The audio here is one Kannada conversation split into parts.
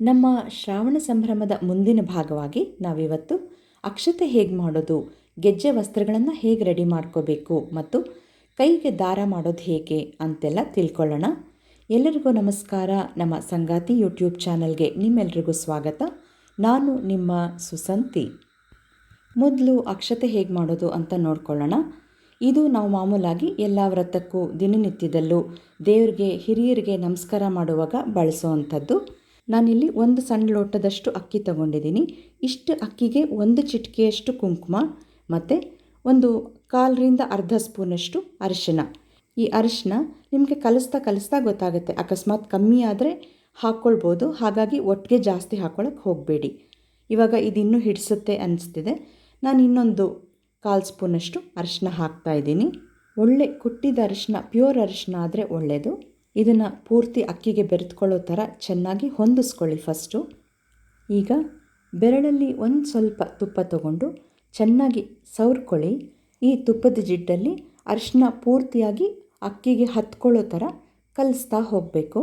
ನಮ್ಮ ಶ್ರಾವಣ ಸಂಭ್ರಮದ ಮುಂದಿನ ಭಾಗವಾಗಿ ನಾವಿವತ್ತು ಅಕ್ಷತೆ ಹೇಗೆ ಮಾಡೋದು, ಗೆಜ್ಜೆ ವಸ್ತ್ರಗಳನ್ನು ಹೇಗೆ ರೆಡಿ ಮಾಡ್ಕೋಬೇಕು ಮತ್ತು ಕೈಗೆ ದಾರ ಮಾಡೋದು ಹೇಗೆ ಅಂತೆಲ್ಲ ತಿಳ್ಕೊಳ್ಳೋಣ. ಎಲ್ಲರಿಗೂ ನಮಸ್ಕಾರ. ನಮ್ಮ ಸಂಗಾತಿ ಯೂಟ್ಯೂಬ್ ಚಾನಲ್ಗೆ ನಿಮ್ಮೆಲ್ರಿಗೂ ಸ್ವಾಗತ. ನಾನು ನಿಮ್ಮ ಸುಸಂತಿ. ಮೊದಲು ಅಕ್ಷತೆ ಹೇಗೆ ಮಾಡೋದು ಅಂತ ನೋಡ್ಕೊಳ್ಳೋಣ. ಇದು ನಾವು ಮಾಮೂಲಾಗಿ ಎಲ್ಲ ವ್ರತಕ್ಕೂ ದಿನನಿತ್ಯದಲ್ಲೂ ದೇವರಿಗೆ, ಹಿರಿಯರಿಗೆ ನಮಸ್ಕಾರ ಮಾಡುವಾಗ ಬಳಸುವಂಥದ್ದು ನಾನಿಲ್ಲಿ ಒಂದು ಸಣ್ಣ ಲೋಟದಷ್ಟು ಅಕ್ಕಿ ತಗೊಂಡಿದ್ದೀನಿ. ಇಷ್ಟು ಅಕ್ಕಿಗೆ ಒಂದು ಚಿಟಿಕೆಯಷ್ಟು ಕುಂಕುಮ, ಮತ್ತು ಒಂದು ಕಾಲರಿಂದ ಅರ್ಧ ಸ್ಪೂನಷ್ಟು ಅರಿಶಿನ ಈ ಅರಿಶಿನ ನಿಮಗೆ ಕಲಿಸ್ತಾ ಕಲಿಸ್ತಾ ಗೊತ್ತಾಗುತ್ತೆ. ಅಕಸ್ಮಾತ್ ಕಮ್ಮಿ ಆದರೆ ಹಾಕ್ಕೊಳ್ಬೋದು ಹಾಗಾಗಿ ಒಟ್ಟಿಗೆ ಜಾಸ್ತಿ ಹಾಕ್ಕೊಳಕ್ಕೆ ಹೋಗಬೇಡಿ. ಇವಾಗ ಇದು ಇನ್ನೂ ಹಿಡಿಸುತ್ತೆ ಅನಿಸ್ತಿದೆ. ನಾನು ಇನ್ನೊಂದು ಕಾಲು ಸ್ಪೂನಷ್ಟು ಅರಿಶಿನ ಹಾಕ್ತಾ ಇದ್ದೀನಿ. ಒಳ್ಳೆ ಕುಟ್ಟಿದ ಅರಿಶಿನ ಪ್ಯೂರ್ ಅರಿಶಿನ ಆದರೆ ಒಳ್ಳೆಯದು ಇದನ್ನು ಪೂರ್ತಿ ಅಕ್ಕಿಗೆ ಬೆರೆತ್ಕೊಳ್ಳೋ ಥರ ಚೆನ್ನಾಗಿ ಹೊಂದಿಸ್ಕೊಳ್ಳಿ ಫಸ್ಟು ಈಗ ಬೆರಳಲ್ಲಿ ಒಂದು ಸ್ವಲ್ಪ ತುಪ್ಪ ತಗೊಂಡು ಚೆನ್ನಾಗಿ ಸವ್ರ್ಕೊಳ್ಳಿ. ಈ ತುಪ್ಪದ ಜಿಡ್ಡಲ್ಲಿ ಅರಿಶಿನ ಪೂರ್ತಿಯಾಗಿ ಅಕ್ಕಿಗೆ ಹತ್ಕೊಳ್ಳೋ ಥರ ಕಲಿಸ್ತಾ ಹೋಗಬೇಕು.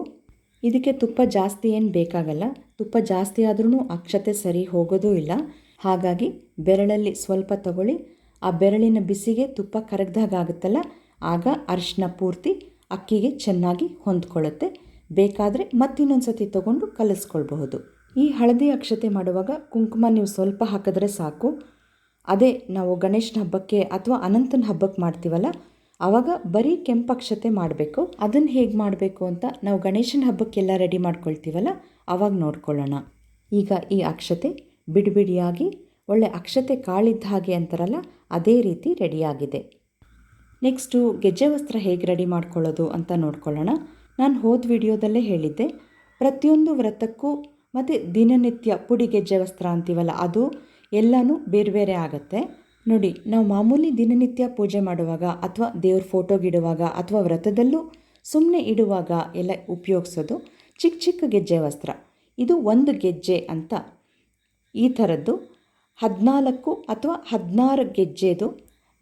ಇದಕ್ಕೆ ತುಪ್ಪ ಜಾಸ್ತಿ ಏನು ಬೇಕಾಗಲ್ಲ. ತುಪ್ಪ ಜಾಸ್ತಿ ಆದ್ರೂ ಅಕ್ಷತೆ ಸರಿ ಹೋಗೋದೂ ಇಲ್ಲ. ಹಾಗಾಗಿ ಬೆರಳಲ್ಲಿ ಸ್ವಲ್ಪ ತಗೊಳ್ಳಿ. ಆ ಬೆರಳಿನ ಬಿಸಿಗೆ ತುಪ್ಪ ಕರಗ್ದಾಗ ಆಗುತ್ತಲ್ಲ, ಆಗ ಅರಿಶಿನ ಪೂರ್ತಿ ಅಕ್ಕಿಗೆ ಚೆನ್ನಾಗಿ ಹೊಂದ್ಕೊಳ್ಳುತ್ತೆ. ಬೇಕಾದರೆ ಮತ್ತಿನ್ನೊಂದು ಸತಿ ತಗೊಂಡು ಕಲಿಸ್ಕೊಳ್ಬಹುದು. ಈ ಹಳದಿ ಅಕ್ಷತೆ ಮಾಡುವಾಗ ಕುಂಕುಮ ನೀವು ಸ್ವಲ್ಪ ಹಾಕಿದ್ರೆ ಸಾಕು. ಅದೇ ನಾವು ಗಣೇಶನ ಹಬ್ಬಕ್ಕೆ ಅಥವಾ ಅನಂತನ ಹಬ್ಬಕ್ಕೆ ಮಾಡ್ತೀವಲ್ಲ, ಆವಾಗ ಬರೀ ಕೆಂಪು ಅಕ್ಷತೆ ಮಾಡಬೇಕು. ಅದನ್ನು ಹೇಗೆ ಮಾಡಬೇಕು ಅಂತ ನಾವು ಗಣೇಶನ ಹಬ್ಬಕ್ಕೆಲ್ಲ ರೆಡಿ ಮಾಡ್ಕೊಳ್ತೀವಲ್ಲ, ಆವಾಗ ನೋಡ್ಕೊಳ್ಳೋಣ. ಈಗ ಈ ಅಕ್ಷತೆ ಬಿಡಿಬಿಡಿಯಾಗಿ ಒಳ್ಳೆ ಅಕ್ಷತೆ ಕಾಳಿದ್ದ ಹಾಗೆ ಅಂತಾರಲ್ಲ, ಅದೇ ರೀತಿ ರೆಡಿಯಾಗಿದೆ ನೆಕ್ಸ್ಟು ಗೆಜ್ಜೆ ವಸ್ತ್ರ ಹೇಗೆ ರೆಡಿ ಮಾಡ್ಕೊಳ್ಳೋದು ಅಂತ ನೋಡ್ಕೊಳ್ಳೋಣ. ನಾನು ಹೋದ ವಿಡಿಯೋದಲ್ಲೇ ಹೇಳಿದ್ದೆ, ಪ್ರತಿಯೊಂದು ವ್ರತಕ್ಕೂ ಮತ್ತು ದಿನನಿತ್ಯ ಪುಡಿ ಗೆಜ್ಜೆ ವಸ್ತ್ರ ಅಂತೀವಲ್ಲ, ಅದು ಎಲ್ಲನೂ ಬೇರೆ ಬೇರೆ ಆಗುತ್ತೆ. ನೋಡಿ, ನಾವು ಮಾಮೂಲಿ ದಿನನಿತ್ಯ ಪೂಜೆ ಮಾಡುವಾಗ ಅಥವಾ ದೇವ್ರ ಫೋಟೋಗಿಡುವಾಗ ಅಥವಾ ವ್ರತದಲ್ಲೂ ಸುಮ್ಮನೆ ಇಡುವಾಗ ಎಲ್ಲ ಉಪಯೋಗಿಸೋದು ಚಿಕ್ಕ ಚಿಕ್ಕ ಗೆಜ್ಜೆ ವಸ್ತ್ರ. ಇದು ಒಂದು ಗೆಜ್ಜೆ ಅಂತ ಈ ಥರದ್ದು ಹದಿನಾಲ್ಕು ಅಥವಾ ಹದಿನಾರು ಗೆಜ್ಜೆದು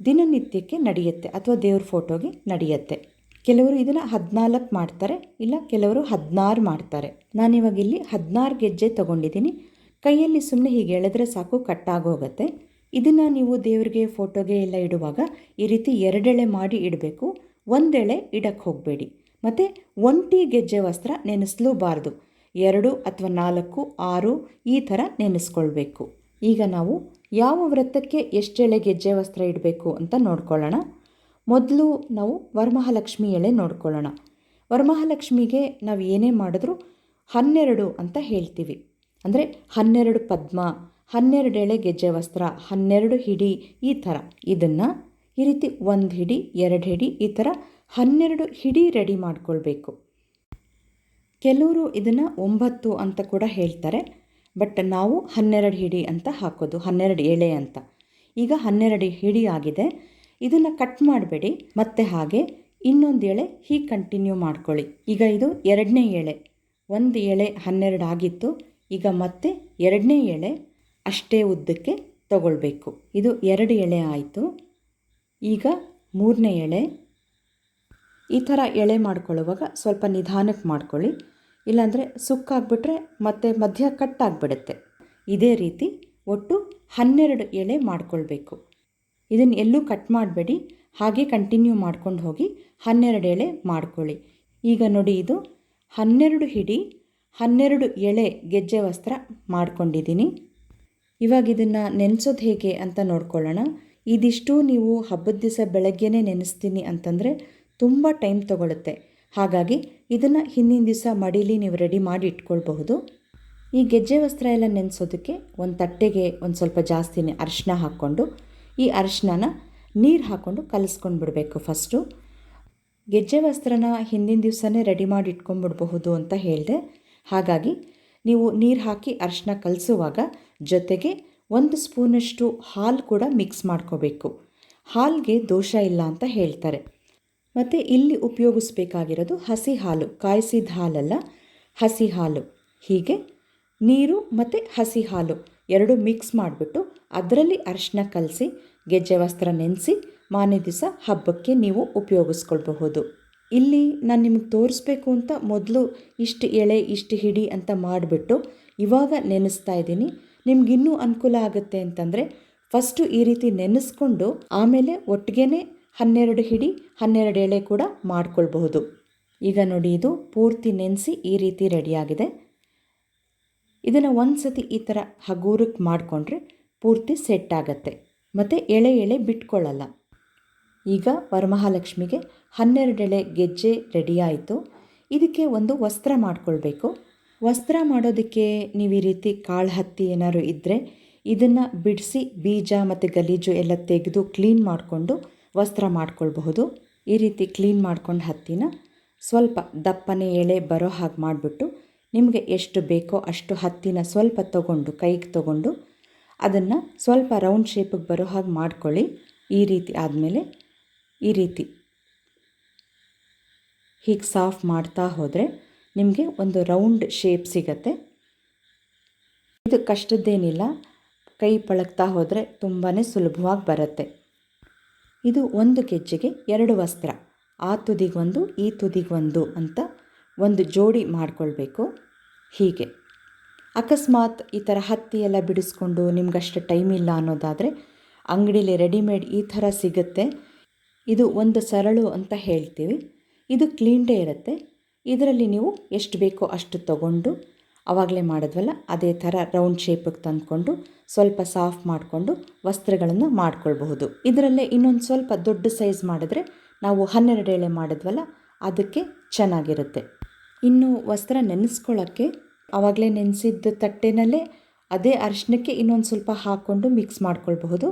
ದಿನನಿತ್ಯಕ್ಕೆ ನಡೆಯುತ್ತೆ ಅಥವಾ ದೇವ್ರ ಫೋಟೋಗೆ ನಡೆಯುತ್ತೆ. ಕೆಲವರು ಇದನ್ನು ಹದಿನಾಲ್ಕು ಮಾಡ್ತಾರೆ, ಇಲ್ಲ ಕೆಲವರು ಹದಿನಾರು ಮಾಡ್ತಾರೆ. ನಾನಿವಾಗ ಇಲ್ಲಿ ಹದಿನಾರು ಗೆಜ್ಜೆ ತೊಗೊಂಡಿದ್ದೀನಿ. ಕೈಯಲ್ಲಿ ಸುಮ್ಮನೆ ಹೀಗೆ ಎಳೆದ್ರೆ ಸಾಕು, ಕಟ್ಟಾಗೋಗುತ್ತೆ. ಇದನ್ನು ನೀವು ದೇವರಿಗೆ ಫೋಟೋಗೆ ಎಲ್ಲ ಇಡುವಾಗ ಈ ರೀತಿ ಎರಡೆಳೆ ಮಾಡಿ ಇಡಬೇಕು. ಒಂದೆಳೆ ಇಡಕ್ಕೆ ಹೋಗಬೇಡಿ. ಮತ್ತು ಒಂಟಿ ಗೆಜ್ಜೆ ವಸ್ತ್ರ ನೆನೆಸಲೂಬಾರ್ದು. ಎರಡು ಅಥವಾ ನಾಲ್ಕು, ಆರು ಈ ಥರ ನೆನೆಸ್ಕೊಳ್ಬೇಕು. ಈಗ ನಾವು ಯಾವ ವ್ರತಕ್ಕೆ ಎಷ್ಟೆಳೆ ಗೆಜ್ಜೆ ವಸ್ತ್ರ ಇಡಬೇಕು ಅಂತ ನೋಡ್ಕೊಳ್ಳೋಣ. ಮೊದಲು ನಾವು ವರಮಹಾಲಕ್ಷ್ಮಿ ಎಳೆ ನೋಡ್ಕೊಳ್ಳೋಣ. ವರಮಹಾಲಕ್ಷ್ಮಿಗೆ ನಾವು ಏನೇ ಮಾಡಿದ್ರೂ ಹನ್ನೆರಡು ಅಂತ ಹೇಳ್ತೀವಿ. ಅಂದರೆ ಹನ್ನೆರಡು ಪದ್ಮ, ಹನ್ನೆರಡು ಎಳೆ ಗೆಜ್ಜೆ ವಸ್ತ್ರ, ಹನ್ನೆರಡು ಹಿಡಿ ಈ ಥರ. ಇದನ್ನು ಈ ರೀತಿ ಒಂದು ಹಿಡಿ, ಎರಡು ಹಿಡಿ ಈ ಥರ ಹನ್ನೆರಡು ಹಿಡಿ ರೆಡಿ ಮಾಡ್ಕೊಳ್ಬೇಕು. ಕೆಲವರು ಇದನ್ನು ಒಂಬತ್ತು ಅಂತ ಕೂಡ ಹೇಳ್ತಾರೆ. ಬಟ್ ನಾವು ಹನ್ನೆರಡು ಹಿಡಿ ಅಂತ ಹಾಕೋದು, ಹನ್ನೆರಡು ಎಳೆ ಅಂತ. ಈಗ ಹನ್ನೆರಡು ಹಿಡಿ ಆಗಿದೆ. ಇದನ್ನು ಕಟ್ ಮಾಡಬೇಡಿ. ಮತ್ತೆ ಹಾಗೆ ಇನ್ನೊಂದು ಎಳೆ ಹೀಗೆ ಕಂಟಿನ್ಯೂ ಮಾಡ್ಕೊಳ್ಳಿ. ಈಗ ಇದು ಎರಡನೇ ಎಳೆ. ಒಂದು ಎಳೆ ಹನ್ನೆರಡು ಆಗಿತ್ತು. ಈಗ ಮತ್ತೆ ಎರಡನೇ ಎಳೆ ಅಷ್ಟೇ ಉದ್ದಕ್ಕೆ ತಗೊಳ್ಬೇಕು. ಇದು ಎರಡು ಎಳೆ ಆಯಿತು. ಈಗ ಮೂರನೇ ಎಳೆ. ಈ ಥರ ಎಳೆ ಮಾಡ್ಕೊಳ್ಳುವಾಗ ಸ್ವಲ್ಪ ನಿಧಾನಕ್ಕೆ ಮಾಡ್ಕೊಳ್ಳಿ. ಇಲ್ಲಾಂದರೆ ಸುಕ್ಕಾಗ್ಬಿಟ್ರೆ ಮತ್ತೆ ಮಧ್ಯ ಕಟ್ಟಾಗ್ಬಿಡುತ್ತೆ ಇದೇ ರೀತಿ ಒಟ್ಟು ಹನ್ನೆರಡು ಎಳೆ ಮಾಡ್ಕೊಳ್ಬೇಕು. ಇದನ್ನು ಎಲ್ಲೂ ಕಟ್ ಮಾಡಬೇಡಿ. ಹಾಗೆ ಕಂಟಿನ್ಯೂ ಮಾಡ್ಕೊಂಡು ಹೋಗಿ ಹನ್ನೆರಡು ಎಳೆ ಮಾಡ್ಕೊಳ್ಳಿ. ಈಗ ನೋಡಿ ಇದು ಹನ್ನೆರಡು ಹಿಡಿ ಹನ್ನೆರಡು ಎಳೆ ಗೆಜ್ಜೆ ವಸ್ತ್ರ ಮಾಡ್ಕೊಂಡಿದ್ದೀನಿ. ಇವಾಗ ಇದನ್ನು ನೆನೆಸೋದು ಹೇಗೆ ಅಂತ ನೋಡ್ಕೊಳ್ಳೋಣ. ಇದಿಷ್ಟು ನೀವು ಹಬ್ಬದ ದಿವಸ ಬೆಳಗ್ಗೆನೇ ನೆನೆಸ್ತೀನಿ ಅಂತಂದರೆ ತುಂಬ ಟೈಮ್ ತೊಗೊಳುತ್ತೆ. ಹಾಗಾಗಿ ಇದನ್ನು ಹಿಂದಿನ ದಿವಸ ಮಡೀಲಿ ನೀವು ರೆಡಿ ಮಾಡಿ ಇಟ್ಕೊಳ್ಬಹುದು. ಈ ಗೆಜ್ಜೆ ವಸ್ತ್ರ ಎಲ್ಲ ನೆನೆಸೋದಕ್ಕೆ ಒಂದು ತಟ್ಟೆಗೆ ಒಂದು ಸ್ವಲ್ಪ ಜಾಸ್ತಿನೇ ಅರಿಶಿನ ಹಾಕ್ಕೊಂಡು, ಈ ಅರಶಿನ ನೀರು ಹಾಕ್ಕೊಂಡು ಕಲಿಸ್ಕೊಂಡು ಬಿಡಬೇಕು ಫಸ್ಟು ಗೆಜ್ಜೆ ವಸ್ತ್ರನ ಹಿಂದಿನ ದಿವಸನೇ ರೆಡಿ ಮಾಡಿ ಇಟ್ಕೊಂಡ್ಬಿಡ್ಬಹುದು ಅಂತ ಹೇಳಿದೆ. ಹಾಗಾಗಿ ನೀವು ನೀರು ಹಾಕಿ ಅರಿಶಿನ ಕಲಿಸುವಾಗ ಜೊತೆಗೆ ಒಂದು ಸ್ಪೂನಷ್ಟು ಹಾಲು ಕೂಡ ಮಿಕ್ಸ್ ಮಾಡ್ಕೋಬೇಕು. ಹಾಲಿಗೆ ದೋಷ ಇಲ್ಲ ಅಂತ ಹೇಳ್ತಾರೆ. ಮತ್ತು ಇಲ್ಲಿ ಉಪಯೋಗಿಸ್ಬೇಕಾಗಿರೋದು ಹಸಿ ಹಾಲು ಕಾಯಿಸಿದ ಹಾಲಲ್ಲ, ಹಸಿ ಹಾಲು. ಹೀಗೆ ನೀರು ಮತ್ತು ಹಸಿ ಹಾಲು ಎರಡು ಮಿಕ್ಸ್ ಮಾಡಿಬಿಟ್ಟು ಅದರಲ್ಲಿ ಅರಿಶಿನ ಕಲಸಿ, ಗೆಜ್ಜೆ ವಸ್ತ್ರ ನೆನೆಸಿ ಮಾನೆ ದಿವಸ ಹಬ್ಬಕ್ಕೆ ನೀವು ಉಪಯೋಗಿಸ್ಕೊಳ್ಬಹುದು. ಇಲ್ಲಿ ನಾನು ನಿಮಗೆ ತೋರಿಸ್ಬೇಕು ಅಂತ ಮೊದಲು ಇಷ್ಟು ಎಳೆ, ಇಷ್ಟು ಹಿಡಿ ಅಂತ ಮಾಡಿಬಿಟ್ಟು ಇವಾಗ ನೆನೆಸ್ತಾ ಇದ್ದೀನಿ. ನಿಮ್ಗಿನ್ನೂ ಅನುಕೂಲ ಆಗುತ್ತೆ ಅಂತಂದರೆ ಫಸ್ಟು ಈ ರೀತಿ ನೆನೆಸ್ಕೊಂಡು ಆಮೇಲೆ ಒಟ್ಟಿಗೆ ಹನ್ನೆರಡು ಹಿಡಿ ಹನ್ನೆರಡು ಎಳೆ ಕೂಡ ಮಾಡ್ಕೊಳ್ಬಹುದು. ಈಗ ನೋಡಿ ಇದು ಪೂರ್ತಿ ನೆನೆಸಿ ಈ ರೀತಿ ರೆಡಿಯಾಗಿದೆ. ಇದನ್ನು ಒಂದು ಸತಿ ಈ ಥರ ಹಗೂರಕ್ಕೆ ಮಾಡಿಕೊಂಡ್ರೆ ಪೂರ್ತಿ ಸೆಟ್ ಆಗತ್ತೆ. ಮತ್ತು ಎಳೆ ಎಳೆ ಬಿಟ್ಕೊಳ್ಳಲ್ಲ ಈಗ ವರಮಹಾಲಕ್ಷ್ಮಿಗೆ ಹನ್ನೆರಡು ಎಳೆ ಗೆಜ್ಜೆ ರೆಡಿಯಾಯಿತು ಇದಕ್ಕೆ ಒಂದು ವಸ್ತ್ರ ಮಾಡಿಕೊಳ್ಬೇಕು. ವಸ್ತ್ರ ಮಾಡೋದಕ್ಕೆ ನೀವು ಈ ರೀತಿ ಕಾಳು ಹತ್ತಿ ಏನಾದ್ರು ಇದ್ದರೆ ಇದನ್ನು ಬಿಡಿಸಿ ಬೀಜ ಮತ್ತು ಗಲೀಜು ಎಲ್ಲ ತೆಗೆದು ಕ್ಲೀನ್ ಮಾಡಿಕೊಂಡು ವಸ್ತ್ರ ಮಾಡ್ಕೊಳ್ಬಹುದು. ಈ ರೀತಿ ಕ್ಲೀನ್ ಮಾಡ್ಕೊಂಡು ಹತ್ತಿನ ಸ್ವಲ್ಪ ದಪ್ಪನೆ ಎಳೆ ಬರೋ ಹಾಗೆ ಮಾಡಿಬಿಟ್ಟು ನಿಮಗೆ ಎಷ್ಟು ಬೇಕೋ ಅಷ್ಟು ಹತ್ತಿನ ಸ್ವಲ್ಪ ತಗೊಂಡು, ಕೈಗೆ ತಗೊಂಡು ಅದನ್ನು ಸ್ವಲ್ಪ ರೌಂಡ್ ಶೇಪಿಗೆ ಬರೋ ಹಾಗೆ ಮಾಡ್ಕೊಳ್ಳಿ. ಈ ರೀತಿ ಆದಮೇಲೆ ಈ ರೀತಿ ಹೀಗೆ ಸಾಫ್ ಮಾಡ್ತಾ ಹೋದರೆ ನಿಮಗೆ ಒಂದು ರೌಂಡ್ ಶೇಪ್ ಸಿಗತ್ತೆ. ಇದು ಕಷ್ಟದ್ದೇನಿಲ್ಲ, ಕೈ ಪಳಗ್ತಾ ಹೋದರೆ ತುಂಬಾ ಸುಲಭವಾಗಿ ಬರುತ್ತೆ. ಇದು ಒಂದು ಗೆಜ್ಜೆಗೆ ಎರಡು ವಸ್ತ್ರ. ಆ ತುದಿಗೊಂದು, ಈ ತುದಿಗೊಂದು ಅಂತ ಒಂದು ಜೋಡಿ ಮಾಡಿಕೊಳ್ಬೇಕು. ಹೀಗೆ. ಅಕಸ್ಮಾತ್ ಈ ಥರ ಹತ್ತಿ ಎಲ್ಲ ಬಿಡಿಸ್ಕೊಂಡು ನಿಮಗಷ್ಟು ಟೈಮ್ ಇಲ್ಲ ಅನ್ನೋದಾದರೆ ಅಂಗಡೀಲಿ ರೆಡಿಮೇಡ್ ಈ ಥರ ಸಿಗುತ್ತೆ. ಇದು ಒಂದು ಸರಳು ಅಂತ ಹೇಳ್ತೀವಿ. ಇದು ಕ್ಲೀನ್ಡೇ ಇರುತ್ತೆ. ಇದರಲ್ಲಿ ನೀವು ಎಷ್ಟು ಬೇಕೋ ಅಷ್ಟು ತಗೊಂಡು ಆವಾಗಲೇ ಮಾಡಿದ್ವಲ್ಲ, ಅದೇ ಥರ ರೌಂಡ್ ಶೇಪಿಗೆ ತಂದ್ಕೊಂಡು ಸ್ವಲ್ಪ ಸಾಫ್ ಮಾಡಿಕೊಂಡು ವಸ್ತ್ರಗಳನ್ನು ಮಾಡ್ಕೊಳ್ಬಹುದು. ಇದರಲ್ಲೇ ಇನ್ನೊಂದು ಸ್ವಲ್ಪ ದೊಡ್ಡ ಸೈಜ್ ಮಾಡಿದ್ರೆ ನಾವು ಹನ್ನೆರಡು ಎಳೆ ಮಾಡಿದ್ವಲ್ಲ, ಅದಕ್ಕೆ ಚೆನ್ನಾಗಿರುತ್ತೆ. ಇನ್ನು ವಸ್ತ್ರ ನೆನೆಸ್ಕೊಳ್ಳೋಕ್ಕೆ ಆವಾಗಲೇ ನೆನೆಸಿದ್ದ ತಟ್ಟೆನಲ್ಲೇ ಅದೇ ಅರಿಶಿನಕ್ಕೆ ಇನ್ನೊಂದು ಸ್ವಲ್ಪ ಹಾಕ್ಕೊಂಡು ಮಿಕ್ಸ್ ಮಾಡ್ಕೊಳ್ಬಹುದು.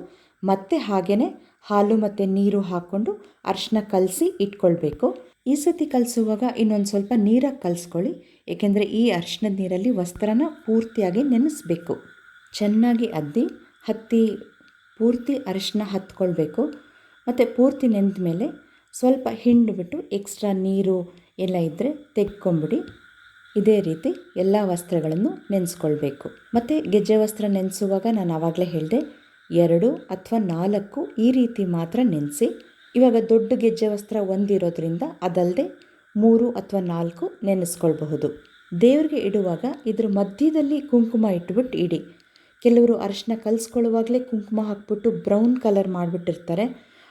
ಮತ್ತೆ ಹಾಗೆಯೇ ಹಾಲು ಮತ್ತು ನೀರು ಹಾಕ್ಕೊಂಡು ಅರಿಶಿನ ಕಲಸಿ ಇಟ್ಕೊಳ್ಬೇಕು. ಈ ಸತಿ ಕಲಿಸುವಾಗ ಇನ್ನೊಂದು ಸ್ವಲ್ಪ ನೀರಾಗಿ ಕಲಿಸ್ಕೊಳ್ಳಿ, ಏಕೆಂದರೆ ಈ ಅರಿಶಿನದ ನೀರಲ್ಲಿ ವಸ್ತ್ರನ ಪೂರ್ತಿಯಾಗಿ ನೆನೆಸ್ಬೇಕು. ಚೆನ್ನಾಗಿ ಅದ್ದಿ, ಹತ್ತಿ ಪೂರ್ತಿ ಅರಿಶಿನ ಹತ್ಕೊಳ್ಬೇಕು. ಮತ್ತು ಪೂರ್ತಿ ನೆಂದ ಮೇಲೆ ಸ್ವಲ್ಪ ಹಿಂಡಿಬಿಟ್ಟು ಎಕ್ಸ್ಟ್ರಾ ನೀರು ಎಲ್ಲ ಇದ್ದರೆ ತೆಗ್ಕೊಂಬಿಡಿ ಇದೇ ರೀತಿ ಎಲ್ಲ ವಸ್ತ್ರಗಳನ್ನು ನೆನೆಸ್ಕೊಳ್ಬೇಕು. ಮತ್ತು ಗೆಜ್ಜೆ ವಸ್ತ್ರ ನೆನೆಸುವಾಗ ನಾನು ಆವಾಗಲೇ ಹೇಳಿದೆ, ಎರಡು ಅಥವಾ ನಾಲ್ಕು ಈ ರೀತಿ ಮಾತ್ರ ನೆನೆಸಿ. ಇವಾಗ ದೊಡ್ಡ ಗೆಜ್ಜೆ ವಸ್ತ್ರ ಒಂದಿರೋದ್ರಿಂದ ಅದಲ್ಲದೆ ಮೂರು ಅಥವಾ ನಾಲ್ಕು ನೆನೆಸ್ಕೊಳ್ಬಹುದು. ದೇವರಿಗೆ ಇಡುವಾಗ ಇದ್ರ ಮಧ್ಯದಲ್ಲಿ ಕುಂಕುಮ ಇಟ್ಬಿಟ್ಟು ಇಡಿ. ಕೆಲವರು ಅರಿಶಿನ ಕಲಿಸ್ಕೊಳ್ಳುವಾಗಲೇ ಕುಂಕುಮ ಹಾಕ್ಬಿಟ್ಟು ಬ್ರೌನ್ ಕಲರ್ ಮಾಡಿಬಿಟ್ಟಿರ್ತಾರೆ.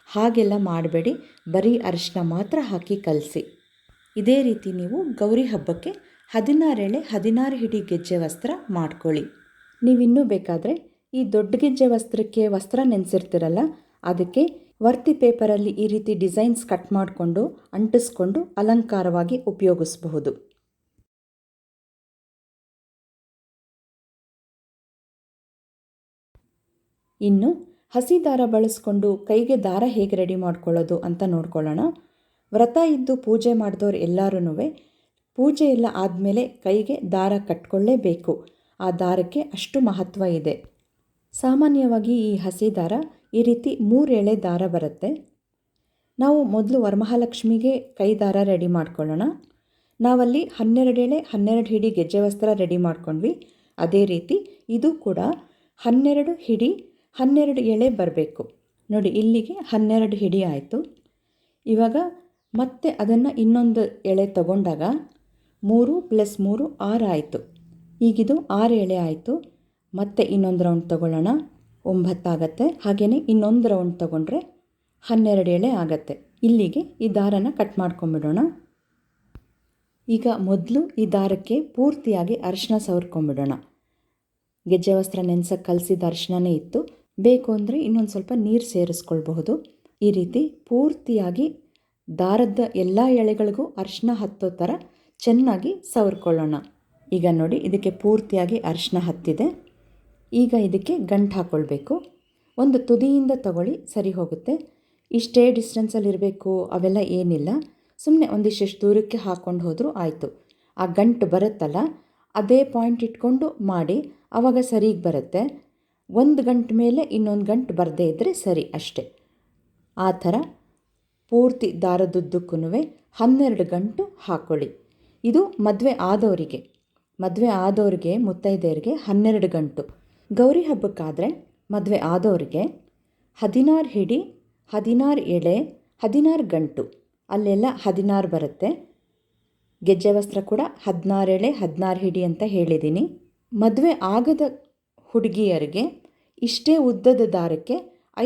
ಹಾಗೆಲ್ಲ ಮಾಡಬೇಡಿ. ಬರೀ ಅರಿಶಿನ ಮಾತ್ರ ಹಾಕಿ ಕಲಸಿ. ಇದೇ ರೀತಿ ನೀವು ಗೌರಿ ಹಬ್ಬಕ್ಕೆ ಹದಿನಾರೆಳೆ ಹದಿನಾರು ಹಿಡಿ ಗೆಜ್ಜೆ ವಸ್ತ್ರ ಮಾಡ್ಕೊಳ್ಳಿ. ನೀವಿನ್ನೂ ಬೇಕಾದರೆ ಈ ದೊಡ್ಡ ಗೆಜ್ಜೆ ವಸ್ತ್ರಕ್ಕೆ ವಸ್ತ್ರ ನೆನೆಸಿರ್ತೀರಲ್ಲ, ಅದಕ್ಕೆ ವರ್ತಿ ಪೇಪರಲ್ಲಿ ಈ ರೀತಿ ಡಿಸೈನ್ಸ್ ಕಟ್ ಮಾಡಿಕೊಂಡು ಅಂಟಿಸ್ಕೊಂಡು ಅಲಂಕಾರವಾಗಿ ಉಪಯೋಗಿಸಬಹುದು. ಇನ್ನು ಹಸಿ ದಾರ ಬಳಸ್ಕೊಂಡು ಕೈಗೆ ದಾರ ಹೇಗೆ ರೆಡಿ ಮಾಡ್ಕೊಳ್ಳೋದು ಅಂತ ನೋಡ್ಕೊಳ್ಳೋಣ. ವ್ರತ ಇದ್ದು ಪೂಜೆ ಮಾಡಿದವ್ರು ಎಲ್ಲರೂ ಪೂಜೆ ಎಲ್ಲ ಆದಮೇಲೆ ಕೈಗೆ ದಾರ ಕಟ್ಕೊಳ್ಳೇಬೇಕು. ಆ ದಾರಕ್ಕೆ ಅಷ್ಟು ಮಹತ್ವ ಇದೆ. ಸಾಮಾನ್ಯವಾಗಿ ಈ ಹಸಿ ದಾರ ಈ ರೀತಿ ಮೂರು ಎಳೆ ದಾರ ಬರುತ್ತೆ. ನಾವು ಮೊದಲು ವರಮಹಾಲಕ್ಷ್ಮಿಗೆ ಕೈ ದಾರ ರೆಡಿ ಮಾಡ್ಕೊಳ್ಳೋಣ. ನಾವಲ್ಲಿ ಹನ್ನೆರಡು ಎಳೆ, ಹನ್ನೆರಡು ಹಿಡಿ ಗೆಜ್ಜೆ ವಸ್ತ್ರ ರೆಡಿ ಮಾಡ್ಕೊಂಡ್ವಿ. ಅದೇ ರೀತಿ ಇದು ಕೂಡ ಹನ್ನೆರಡು ಹಿಡಿ ಹನ್ನೆರಡು ಎಳೆ ಬರಬೇಕು. ನೋಡಿ, ಇಲ್ಲಿಗೆ ಹನ್ನೆರಡು ಹಿಡಿ ಆಯಿತು. ಇವಾಗ ಮತ್ತೆ ಅದನ್ನು ಇನ್ನೊಂದು ಎಳೆ ತಗೊಂಡಾಗ ಮೂರು ಪ್ಲಸ್ ಮೂರು ಆರು ಆಯಿತು. ಈಗಿದು ಆರು ಎಳೆ ಆಯಿತು. ಮತ್ತೆ ಇನ್ನೊಂದು ರೌಂಡ್ ತಗೊಳ್ಳೋಣ. ಒಂಬತ್ತಾಗತ್ತೆ ಹಾಗೆಯೇ ಇನ್ನೊಂದು ರೌಂಡ್ ತಗೊಂಡ್ರೆ ಹನ್ನೆರಡು ಎಳೆ ಆಗತ್ತೆ. ಇಲ್ಲಿಗೆ ಈ ದಾರನ ಕಟ್ ಮಾಡ್ಕೊಂಬಿಡೋಣ ಈಗ ಮೊದಲು ಈ ದಾರಕ್ಕೆ ಪೂರ್ತಿಯಾಗಿ ಅರಿಶಿನ ಸವರ್ಕೊಂಬಿಡೋಣ ಗೆಜ್ಜೆ ವಸ್ತ್ರ ನೆನ್ಸಕ್ಕೆ ಕಲಸಿದ ಅರಿಶಿಣನೇ ಇತ್ತು. ಬೇಕು ಅಂದರೆ ಇನ್ನೊಂದು ಸ್ವಲ್ಪ ನೀರು ಸೇರಿಸ್ಕೊಳ್ಬಹುದು. ಈ ರೀತಿ ಪೂರ್ತಿಯಾಗಿ ದಾರದ ಎಲ್ಲ ಎಳೆಗಳಿಗೂ ಅರಿಶಿನ ಹತ್ತೋ ಥರ ಚೆನ್ನಾಗಿ ಸವರ್ಕೊಳ್ಳೋಣ. ಈಗ ನೋಡಿ, ಇದಕ್ಕೆ ಪೂರ್ತಿಯಾಗಿ ಅರಿಶಿನ ಹತ್ತಿದೆ. ಈಗ ಇದಕ್ಕೆ ಗಂಟು ಹಾಕ್ಕೊಳ್ಬೇಕು ಒಂದು ತುದಿಯಿಂದ ತಗೊಳ್ಳಿ, ಸರಿ ಹೋಗುತ್ತೆ. ಇಷ್ಟೇ ಡಿಸ್ಟೆನ್ಸಲ್ಲಿರಬೇಕು ಅವೆಲ್ಲ ಏನಿಲ್ಲ. ಸುಮ್ಮನೆ ಒಂದಿಷ್ಟು ದೂರಕ್ಕೆ ಹಾಕ್ಕೊಂಡು ಹೋದರೂ ಆಯಿತು. ಆ ಗಂಟು ಬರುತ್ತಲ್ಲ, ಅದೇ ಪಾಯಿಂಟ್ ಇಟ್ಕೊಂಡು ಮಾಡಿ ಆವಾಗ ಸರಿಗೆ ಬರುತ್ತೆ. ಒಂದು ಗಂಟು ಮೇಲೆ ಇನ್ನೊಂದು ಗಂಟು ಬರದೇ ಇದ್ದರೆ ಸರಿ ಅಷ್ಟೆ. ಆ ಥರ ಪೂರ್ತಿ ದಾರದುದ್ದಕ್ಕೂ ಹನ್ನೆರಡು ಗಂಟು ಹಾಕ್ಕೊಳ್ಳಿ ಇದು ಮದುವೆ ಆದವರಿಗೆ, ಮದುವೆ ಆದವ್ರಿಗೆ, ಮುತ್ತೈದೆಯರಿಗೆ ಹನ್ನೆರಡು ಗಂಟು. ಗೌರಿ ಹಬ್ಬಕ್ಕಾದರೆ ಮದುವೆ ಆದವರಿಗೆ ಹದಿನಾರು ಹಿಡಿ ಹದಿನಾರು ಎಳೆ ಹದಿನಾರು ಗಂಟು. ಅಲ್ಲೆಲ್ಲ ಹದಿನಾರು ಬರುತ್ತೆ. ಗೆಜ್ಜೆ ವಸ್ತ್ರ ಕೂಡ ಹದಿನಾರು ಎಳೆ ಹದಿನಾರು ಹಿಡಿ ಅಂತ ಹೇಳಿದ್ದೀನಿ. ಮದುವೆ ಆಗದ ಹುಡುಗಿಯರಿಗೆ ಇಷ್ಟೇ ಉದ್ದದ ದಾರಕ್ಕೆ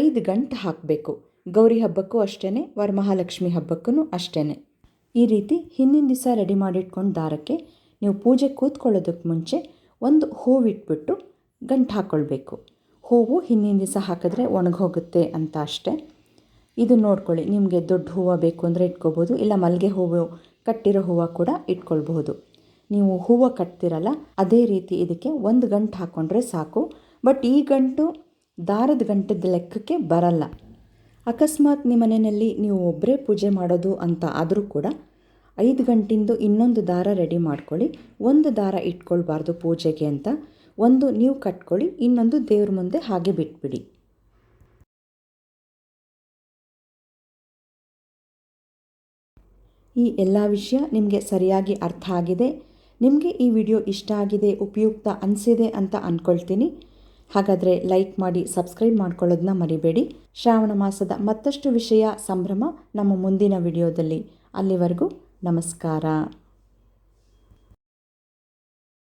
ಐದು ಗಂಟು ಹಾಕಬೇಕು. ಗೌರಿ ಹಬ್ಬಕ್ಕೂ ಅಷ್ಟೇ ವರಮಹಾಲಕ್ಷ್ಮಿ ಹಬ್ಬಕ್ಕೂ ಅಷ್ಟೇ ಈ ರೀತಿ ಹಿಂದಿನ ದಿವಸ ರೆಡಿ ಮಾಡಿಟ್ಕೊಂಡು ದಾರಕ್ಕೆ ನೀವು ಪೂಜೆ ಕೂತ್ಕೊಳ್ಳೋದಕ್ಕೆ ಮುಂಚೆ ಒಂದು ಹೂವಿಟ್ಬಿಟ್ಟು ಗಂಟು ಹಾಕ್ಕೊಳ್ಬೇಕು ಹೂವು ಹಿಂದಿನ ದಿವಸ ಹಾಕಿದ್ರೆ ಒಣಗೋಗುತ್ತೆ ಅಂತ ಅಷ್ಟೇ. ಇದು ನೋಡ್ಕೊಳ್ಳಿ, ನಿಮಗೆ ದೊಡ್ಡ ಹೂವು ಬೇಕು ಅಂದರೆ ಇಟ್ಕೋಬೋದು, ಇಲ್ಲ ಮಲ್ಲಿಗೆ ಹೂವು ಕಟ್ಟಿರೋ ಹೂವು ಕೂಡ ಇಟ್ಕೊಳ್ಬಹುದು. ನೀವು ಹೂವು ಕಟ್ತಿರಲ್ಲ, ಅದೇ ರೀತಿ ಇದಕ್ಕೆ ಒಂದು ಗಂಟು ಹಾಕ್ಕೊಂಡ್ರೆ ಸಾಕು. ಬಟ್ ಈ ಗಂಟು ದಾರದ ಗಂಟದ ಲೆಕ್ಕಕ್ಕೆ ಬರಲ್ಲ. ಅಕಸ್ಮಾತ್ ನಿಮ್ಮ ಮನೆಯಲ್ಲಿ ನೀವು ಒಬ್ಬರೇ ಪೂಜೆ ಮಾಡೋದು ಅಂತ ಆದರೂ ಕೂಡ ಐದು ಗಂಟಿಂದು ಇನ್ನೊಂದು ದಾರ ರೆಡಿ ಮಾಡ್ಕೊಳ್ಳಿ. ಒಂದು ದಾರ ಇಟ್ಕೊಳ್ಬಾರ್ದು ಪೂಜೆಗೆ ಅಂತ. ಒಂದು ನೀವು ಕಟ್ಕೊಳ್ಳಿ, ಇನ್ನೊಂದು ದೇವ್ರ ಮುಂದೆ ಹಾಗೆ ಬಿಟ್ಬಿಡಿ. ಈ ಎಲ್ಲ ವಿಷಯ ನಿಮಗೆ ಸರಿಯಾಗಿ ಅರ್ಥ ಆಗಿದೆ. ನಿಮಗೆ ಈ ವಿಡಿಯೋ ಇಷ್ಟ ಆಗಿದೆ, ಉಪಯುಕ್ತ ಅನಿಸಿದೆ ಅಂತ ಅಂದ್ಕೊಳ್ತೀನಿ ಹಾಗಾದರೆ ಲೈಕ್ ಮಾಡಿ, ಸಬ್ಸ್ಕ್ರೈಬ್ ಮಾಡ್ಕೊಳ್ಳೋದನ್ನ ಮರಿಬೇಡಿ. ಶ್ರಾವಣ ಮಾಸದ ಮತ್ತಷ್ಟು ವಿಷಯ, ಸಂಭ್ರಮ ನಮ್ಮ ಮುಂದಿನ ವಿಡಿಯೋದಲ್ಲಿ. ಅಲ್ಲಿವರೆಗೂ ನಮಸ್ಕಾರ.